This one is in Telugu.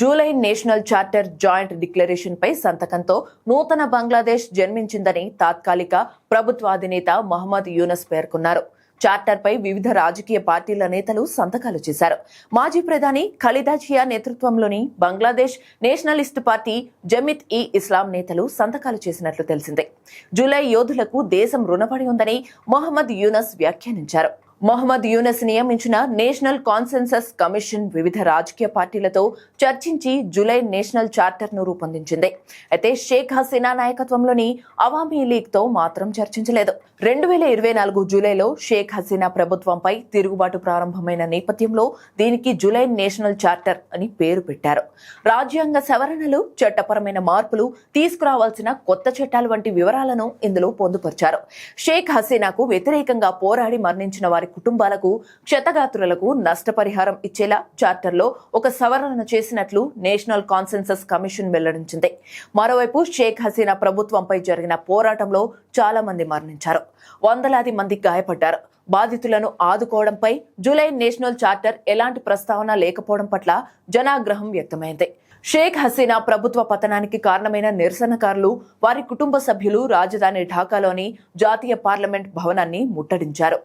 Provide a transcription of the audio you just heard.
July national charter joint declaration పై సంతకంతో నూతన బంగ్లాదేశ్ జన్మించిందని తాత్కాలిక ప్రభుత్వ అధినేత మహమ్మద్ యూనస్ పేర్కొన్నారు. చార్టర్ పై వివిధ రాజకీయ పార్టీల నేతలు సంతకాలు చేశారు. మాజీ ప్రధాని ఖలీదా జియా నేతృత్వంలోని బంగ్లాదేశ్ నేషనలిస్ట్ పార్టీ జమిత్ ఈ ఇస్లాం నేతలు సంతకాలు చేసినట్లు తెలిసిందే. జూలై యోధులకు దేశం రుణపడి ఉందని మొహమ్మద్ యూనస్ వ్యాఖ్యానించారు. మొహమ్మద్ యూనస్ నియమించిన నేషనల్ కాన్సెన్సస్ కమిషన్ వివిధ రాజకీయ పార్టీలతో చర్చించి జూలై నేషనల్ చార్టర్ను రూపొందించింది. అయితే షేక్ హసీనా నాయకత్వంలోని అవామీ లీగ్తో మాత్రం చర్చించలేదు. రెండు వేల ఇరవై నాలుగు జూలైలో షేక్ హసీనా ప్రభుత్వంపై తిరుగుబాటు ప్రారంభమైన నేపథ్యంలో దీనికి జూలై నేషనల్ చార్టర్ అని పేరు పెట్టారు. రాజ్యాంగ సవరణలు చట్టపరమైన మార్పులు తీసుకురావాల్సిన కొత్త చట్టాలు వంటి వివరాలను ఇందులో పొందుపరిచారు. షేక్ హసీనాకు వ్యతిరేకంగా పోరాడి మరణించిన వారి కుటుంబాలకు క్షతగాత్రులకు నష్టపరిహారం ఇచ్చేలా చార్టర్లో ఒక సవరణ చేసినట్లు నేషనల్ కాన్సెన్సస్ కమిషన్ వెల్లడించింది. మరోవైపు షేక్ హసీనా ప్రభుత్వంపై జరిగిన పోరాటంలో చాలా మంది మరణించారు. వందలాది మంది గాయపడ్డారు. బాధితులను ఆదుకోవడంపై జూలై నేషనల్ చార్టర్ ఎలాంటి ప్రస్తావన లేకపోవడం పట్ల జనాగ్రహం వ్యక్తమైంది. షేక్ హసీనా ప్రభుత్వ పతనానికి కారణమైన నిరసనకారులు వారి కుటుంబ సభ్యులు రాజధాని ఢాకాలోని జాతీయ పార్లమెంట్ భవనాన్ని ముట్టడించారు.